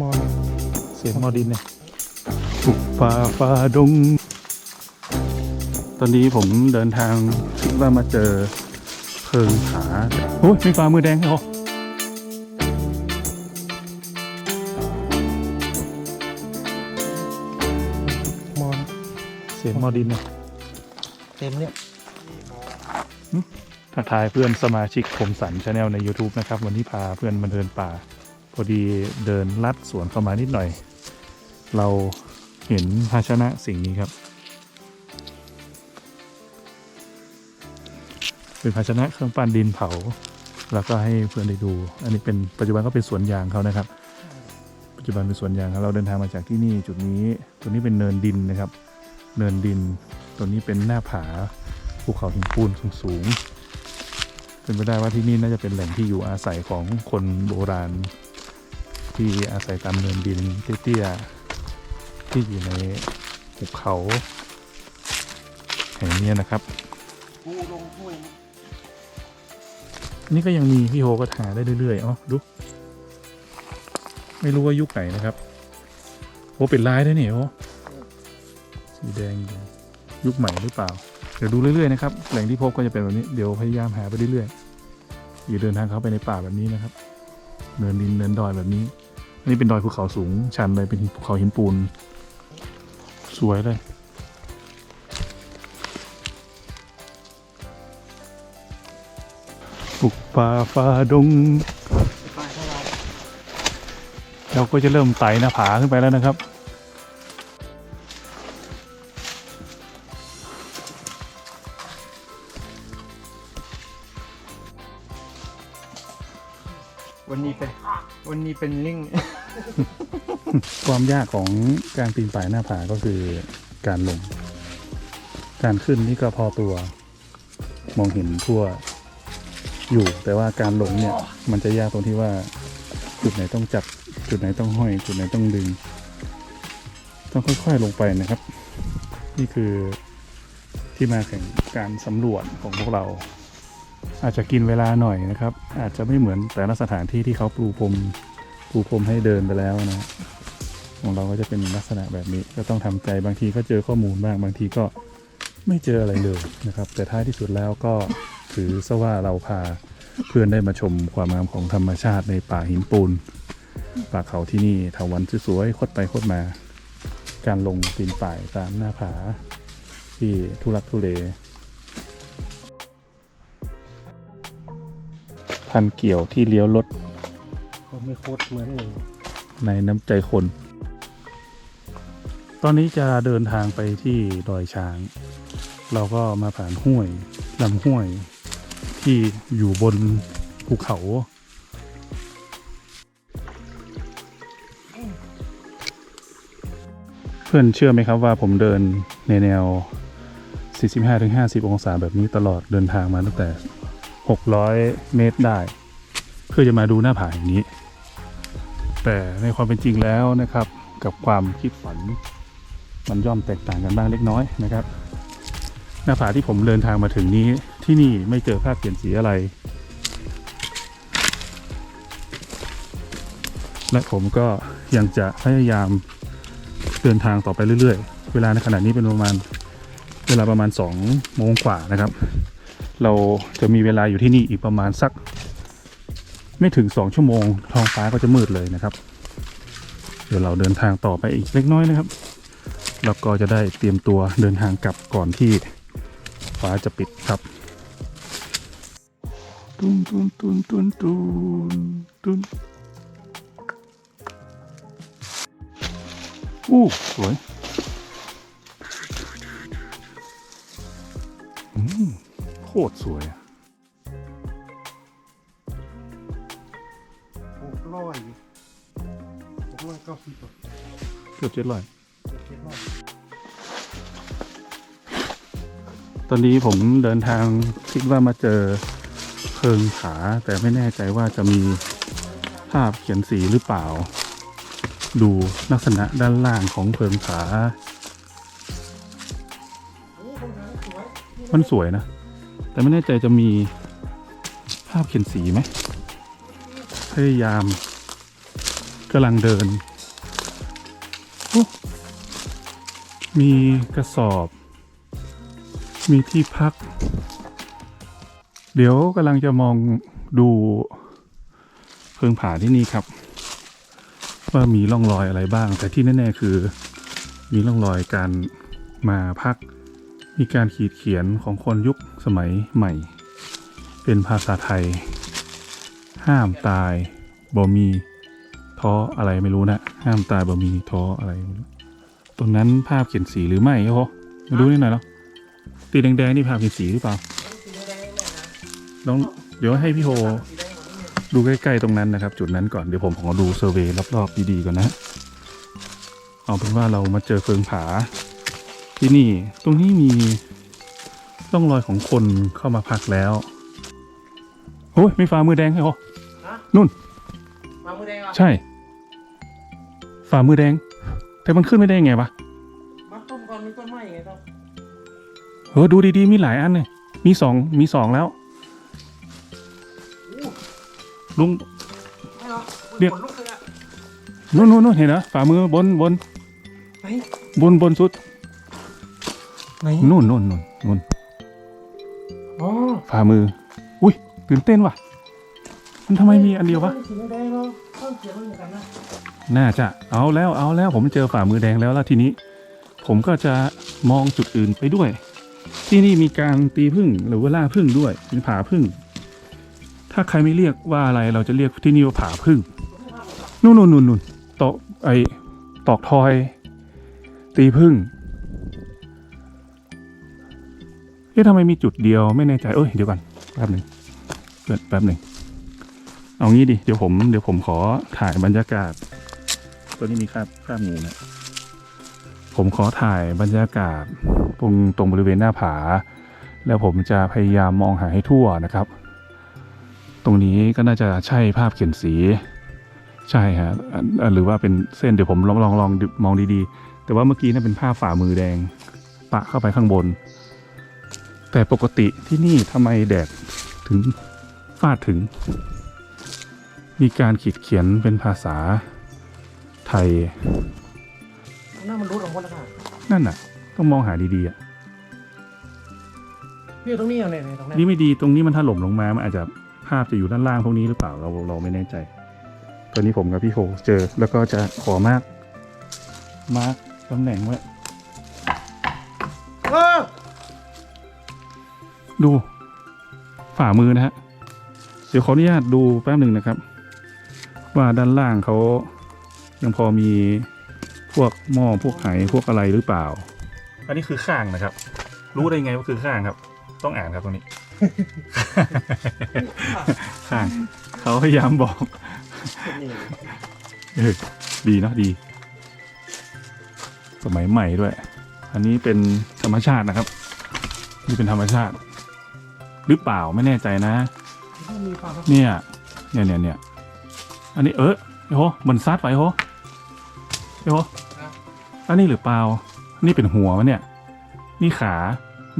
มอนเสียงมอดินเนี่ยปุกฟ้าฟ้าดง ตอนนี้ผมเดินทางคิดว่ามาเจอเพิงผาโอ้ยมีฟ้ามือแดงเหรอมอนเสียงมอดินเนี่ยเต็มเนี่ยทักทายเพื่อนสมาชิกผมสันชาแนลใน YouTube นะครับ วันนี้พาเพื่อนมาเดินป่า พอดีเดินลัดสวนเข้ามานิดหน่อย เราเห็นภาชนะสิ่งนี้ครับ เป็นภาชนะเครื่องปั้นดินเผา แล้วก็ให้เพื่อนได้ดู อันนี้เป็นปัจจุบันก็เป็นสวนยางเขานะครับ ปัจจุบันเป็นสวนยางครับเราเดินทางมาจากที่นี่จุดนี้ตัวนี้เป็นเนินดินนะครับ เนินดินตัวนี้เป็นหน้าผาภูเขาหินปูนสูงเป็นไปได้ว่าที่นี่น่าจะเป็นแหล่งที่อยู่อาศัยของคนโบราณ ที่อาศัยตามเนินดินเตี้ยๆที่อยู่ในหุบเขาแห่งนี้นะครับ นี่ก็ยังมีพี่โฮก็หาได้เรื่อยๆอ๋อดู ไม่รู้ว่ายุคไหนนะครับโอ้เป็นลายด้วยเนี่ยโอสีแดงยุคใหม่หรือเปล่า เดี๋ยวดูเรื่อยๆนะครับแหล่งที่พบก็จะเป็นแบบนี้เดี๋ยวพยายามหาไปเรื่อยๆอยู่เดินทางเข้าไปในป่าแบบนี้นะครับ เนินดินเนินดอยแบบนี้ อันนี้เป็นดอยภูเขาสูงชันเลยเป็นภูเขาหินปูน สวยเลย ปลุกป่าฟ้าดง เราก็จะเริ่มไต่หน้าผาขึ้นไปแล้วนะครับ เป็นลิงความยากของการปีนป่ายหน้าผาก็คือการลง การขึ้นนี่ก็พอตัว มองเห็นทั่วอยู่ แต่ว่าการลงเนี่ย มันจะยากตรงที่ว่า จุดไหนต้องจับ จุดไหนต้องห้อย จุดไหนต้องดึง ต้องค่อยๆลงไปนะครับ นี่คือที่มาแข่งการสำรวจของพวกเราอาจจะกินเวลาหน่อยนะครับ อาจจะไม่เหมือนแต่ละสถานที่ที่เขาปลูพรม ปูพรมให้เดินไปแล้วนะ ของเราก็จะเป็นลักษณะแบบนี้ก็ต้องทำใจบางทีก็เจอข้อมูลบ้างบางทีก็ไม่เจออะไรเลยนะครับ แต่ท้ายที่สุดแล้วก็ถือซะว่าเราพาเพื่อนได้มาชมความงามของธรรมชาติในป่าหินปูนป่าเขาที่นี่ถาวันสวยๆคดไปคดมา การลงปีนป่ายตามหน้าผาที่ทุรักทุเลพันเกี่ยวที่เลี้ยวรถ ไม่โคตรเหมือนเลยในน้ำใจคน ตอนนี้จะเดินทางไปที่ดอยช้าง เราก็มาผ่านห้วยลำห้วย ที่อยู่บนภูเขาเพื่อนเชื่อไหมครับว่าผมเดินในแนว 45-50 องศาแบบนี้ตลอดเดินทางมาตั้งแต่ 600 เมตรได้ เพื่อจะมาดูหน้าผาอย่างนี้ แต่ในความเป็นจริงแล้วนะครับ กับความคิดฝัน มันย่อมแตกต่างกันบ้างเล็กน้อยนะครับ หน้าผาที่ผมเดินทางมาถึงนี้ที่นี่ไม่เจอภาพเปลี่ยนสีอะไร และผมก็ยังจะพยายามเดินทางต่อไปเรื่อยๆ เวลาในขณะนี้เป็นประมาณเวลาประมาณ2โมงกว่านะครับ เราจะมีเวลาอยู่ที่นี่อีกประมาณสัก ไม่ถึง2ชั่วโมง ท้องฟ้าก็จะมืดเลยนะครับ เดี๋ยวเราเดินทางต่อไปอีกเล็กน้อยนะครับ แล้วก็จะได้เตรียมตัวเดินทางกลับก่อนที่ฟ้าจะปิดครับตุนตุนตุนตุนตุนตุนอู้สวยอืมโคตรสวยอะ เก้าสิบเกือบเจ็ดร้อยเจ็ดร้อยตอนนี้ผมเดินทางคิดว่ามาเจอเพิงผาแต่ไม่แน่ใจว่าจะมีภาพเขียนสีหรือเปล่า ดูลักษณะด้านล่างของเพิงผา มันสวยนะ แต่ไม่แน่ใจจะมีภาพเขียนสีไหมพยายามกำลังเดิน มีกระสอบ มีที่พัก เดี๋ยวกำลังจะมองดูเพิงผาที่นี่ครับ ว่ามีร่องรอยอะไรบ้าง แต่ที่แน่ๆคือมีร่องรอยการมาพัก มีการขีดเขียนของคนยุคสมัยใหม่ เป็นภาษาไทย ห้ามตายบ่มีท้ออะไรไม่รู้นะ ห้ามตายบ่มีท้ออะไรไม่รู้ ตรงนั้นภาพเขียนสีหรือไม่โอ้โหมาดูนิดหน่อยเนาะตีแดงๆนี่ภาพเขียนสีหรือเปล่าลองเดี๋ยวให้พี่โฮดูใกล้ๆตรงนั้นนะครับ จุดนั้นก่อนเดี๋ยวผมขอดูเซอร์เวย์รอบๆดีๆก่อนนะเอาเป็นว่าเรามาเจอเฟิงผา ที่นี่ตรงนี้มีร่องรอยของคนเข้ามาพักแล้วโอ้ยมีฝ่ามือแดงให้โหฮะนู่นมามือแดงเหรอะใช่ ฝ่ามือแดง แต่มันขึ้นไม่ได้ยังไงวะมาต้มก่อนมีต้นไม้ไงต้องเออดูดีๆ มีหลายอันเลยมีสองมีสองแล้ว ลุงไม่หรอกเรียก ขนลุกเลยอะนู่นนู่นนู่นเห็นเหรอฝ่ามือบนบนไหนบนบนสุดไหนนู่นนู่นนู่นนู่นอ๋อฝ่ามือ อุ้ยตื่นเต้นว่ะ มันทำไมมีอันเดียววะ สีแดงเนาะต้นเขียวมันเหมือนกันนะ น่าจะเอาแล้วเอาแล้วผมเจอฝ่ามือแดงแล้วแล้วทีนี้ ผมก็จะมองจุดอื่นไปด้วย ที่นี่มีการตีพึ่งหรือว่าล่าพึ่งด้วยเป็นผาพึ่ง ถ้าใครไม่เรียกว่าอะไรเราจะเรียกที่นี่ว่าผาพึ่งนู่นนู่นนู่นนู่นตอกไอตอกทอย ตีพึ่งเอ๊ะทำไมมีจุดเดียวไม่แน่ใจเอ้ยเดี๋ยวก่อนแป๊บหนึ่งเกิดแป๊บหนึ่งเอางี้ดิเดี๋ยวผมเดี๋ยวผมขอถ่ายบรรยากาศ ตัวนี้มีคราบคราบงูนะผมขอถ่ายบรรยากาศตรงตรงบริเวณหน้าผา แล้วผมจะพยายามมองหาให้ทั่วนะครับ ตรงนี้ก็น่าจะใช่ภาพเขียนสี ใช่ฮะหรือว่าเป็นเส้นเดี๋ยวผมลองลองลองดูมองดีๆ แต่ว่าเมื่อกี้นั่นเป็นภาพฝ่ามือแดง ปะเข้าไปข้างบน แต่ปกติที่นี่ทำไมแดดถึงฟาดถึง มีการขีดเขียนเป็นภาษา ไทยหน้ามันรุดออกหมดแล้วค่ะนั่นน่ะ ต้องมองหาดีๆอะพี่ตรงนี้เอาไหนไหนตรงนี้นี่ไม่ดีตรงนี้มันถล่มลงมา มันอาจจะภาพจะอยู่ด้านล่างพวกนี้หรือเปล่าเราเราไม่แน่ใจ ตอนนี้ผมกับพี่โฮเจอแล้วก็จะขอมาร์กมาร์กตำแหน่งไว้เออดู ฝ่ามือนะฮะ เดี๋ยวขออนุญาตดูแป๊บหนึ่งนะครับ ว่าด้านล่างเขา ยังพอมีพวกหม้อพวกไหพวกอะไรหรือเปล่า อันนี้คือข้างนะครับ รู้ได้ไงว่าคือข้างครับ ต้องอ่านครับตรงนี้ ข้างเขาพยายามบอกนี่เออดีเนอะดี สมัยใหม่ด้วย อันนี้เป็นธรรมชาตินะครับ นี่เป็นธรรมชาติ หรือเปล่าไม่แน่ใจนะที่มีความเนี่ย เนี่ยเนี่ยเนี่ยอันนี้เออไอ้โหมันซัดไปโห ไอ้โหอันนี้หรือเปล่า นี่เป็นหัวมันเนี่ย นี่ขา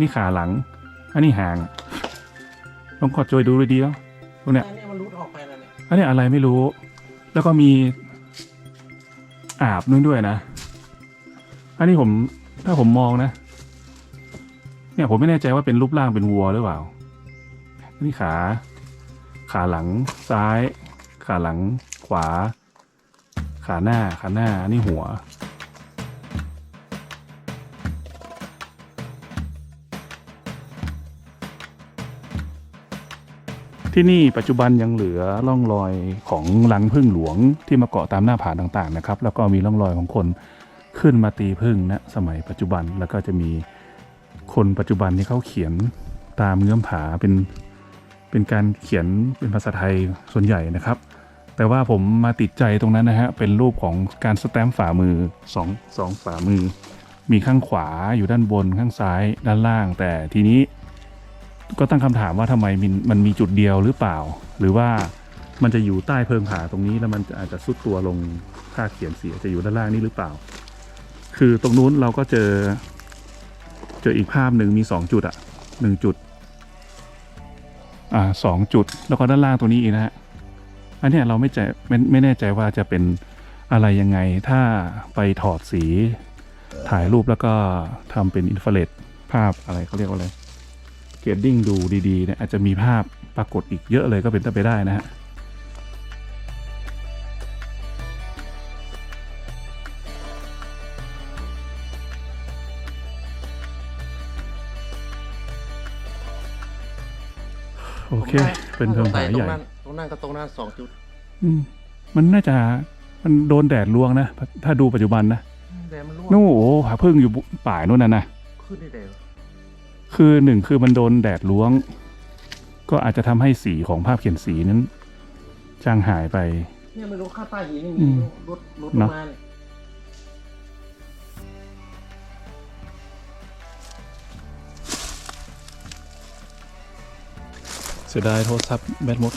นี่ขาหลัง อันนี้หางลองกดจอยดูดีๆแล้วตรงเนี้ยอันนี้มันรุดออกไปแล้วเนี่ยอันนี้อะไรไม่รู้ แล้วก็มีอาบนู่นด้วยนะ อันนี้ผมถ้าผมมองนะ เนี่ยผมไม่แน่ใจว่าเป็นรูปร่างเป็นวัวหรือเปล่า อันนี้ขา ขาหลังซ้าย ขาหลังขวา ขาหน้าขาหน้านนี้หัว ที่นี่ปัจจุบันยังเหลือร่องรอยของรังพึ่งหลวงที่มาเกาะตามหน้าผาต่างๆนะครับ แล้วก็มีร่องรอยของคนขึ้นมาตีพึ่งณสมัยปัจจุบันแล้วก็จะมีคนปัจจุบันที่เขาเขียนตามเงื้อมผาเป็นเป็นการเขียนเป็นภาษาไทยส่วนใหญ่นะครับ แต่ว่าผมมาติดใจตรงนั้นนะฮะ เป็นรูปของการสแตมป์ฝ่ามือสองสองฝ่ามือ มีข้างขวาอยู่ด้านบนข้างซ้ายด้านล่าง แต่ทีนี้ก็ตั้งคำถามว่าทำไมมันมันมีจุดเดียวหรือเปล่า หรือว่ามันจะอยู่ใต้เพิงผาตรงนี้แล้วมันจะอาจจะซุดตัวลงค่าเขียนเสียจะอยู่ด้านล่างนี่หรือเปล่า คือตรงนู้นเราก็เจอ เจออีกภาพหนึ่งมีสองจุดอะหนึ่งจุด อ่าสองจุด แล้วก็ด้านล่างตัวนี้อีกนะฮะ อันเนี้ยเราไม่ใจไม่ไม่แน่ใจว่าจะเป็นอะไรยังไง ถ้าไปถอดสีถ่ายรูปแล้วก็ทำเป็นอินฟราเรดภาพอะไรเขาเรียกว่าอะไรเกรดดิ้งดูดีๆเนี่ยอาจจะมีภาพปรากฏอีกเยอะเลยก็เป็นไปได้นะฮะโอเค เป็นเพลิงผาตรใหญ่งนั้นต รงนั้นกับตรงนั้นสองจุด อืม มันน่าจะมันโดนแดดลวงนะ ถ้าดูปัจจุบันนะแต่มันร่วงนู่นโอ้โหผาพึ่งอยู่ป่ายนู่นน่ะนะขึ้นได้เร็วคือหนึ่งคือมันโดนแดดล้วง ก็อาจจะทำให้สีของภาพเขียนสีนั้นจางหายไป เนี่ยไม่รู้ข้างใต้หินนี่อืมีมรถรถเนอะมาเนี่ยเสียดายโทรศัพท์แบตหมด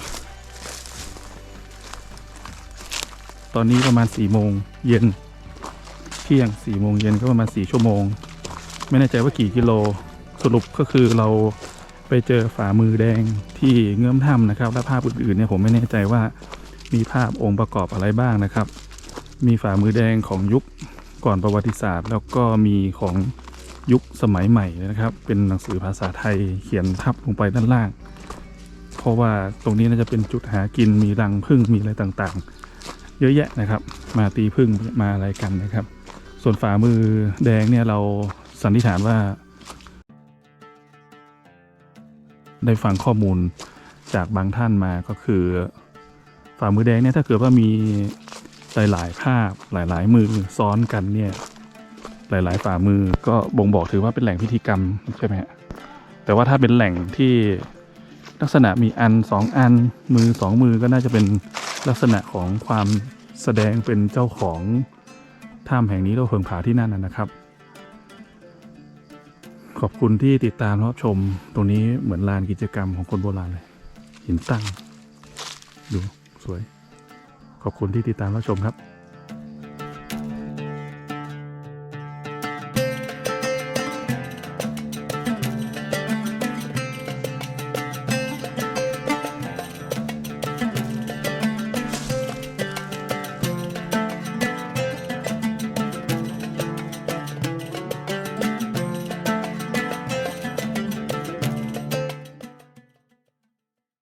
ตอนนี้ประมาณสี่โมงเย็นเที่ยงสี่โมงเย็นก็ประมาณสี่ชั่วโมง ไม่แน่ใจว่ากี่กิโลสรุปก็คือเราไปเจอฝ่ามือแดงที่เงื่อมถ้ำนะครับ และภาพอื่นๆเนี่ยผมไม่แน่ใจว่ามีภาพองค์ประกอบอะไรบ้างนะครับ มีฝ่ามือแดงของยุคก่อนประวัติศาสตร์ แล้วก็มีของยุคสมัยใหม่นะครับ เป็นหนังสือภาษาไทยเขียนทับลงไปด้านล่าง เพราะว่าตรงนี้น่าจะเป็นจุดหากินมีรังพึ่งมีอะไรต่างๆ เยอะแยะนะครับ มาตีพึ่งมาอะไรกันนะครับ ส่วนฝ่ามือแดงเนี่ยเราสันนิษฐานว่า ได้ฟังข้อมูลจากบางท่านมาก็คือ ฝ่ามือแดงเนี่ยถ้าเกิดว่ามีหลายๆภาพหลายๆมือซ้อนกันเนี่ยหลายๆฝ่ามือก็บ่งบอกถือว่าเป็นแหล่งพิธีกรรมใช่ไหมฮะแต่ว่าถ้าเป็นแหล่งที่ลักษณะมีอันสองอันมือสองมือก็น่าจะเป็น ลักษณะของความแสดงเป็นเจ้าของถ้ำแห่งนี้เราเพิงผาที่นั่นนะนะครับ ขอบคุณที่ติดตามรับชม ตรงนี้เหมือนลานกิจกรรมของคนโบราณเลย หินตั้ง ดูสวย ขอบคุณที่ติดตามรับชมครับ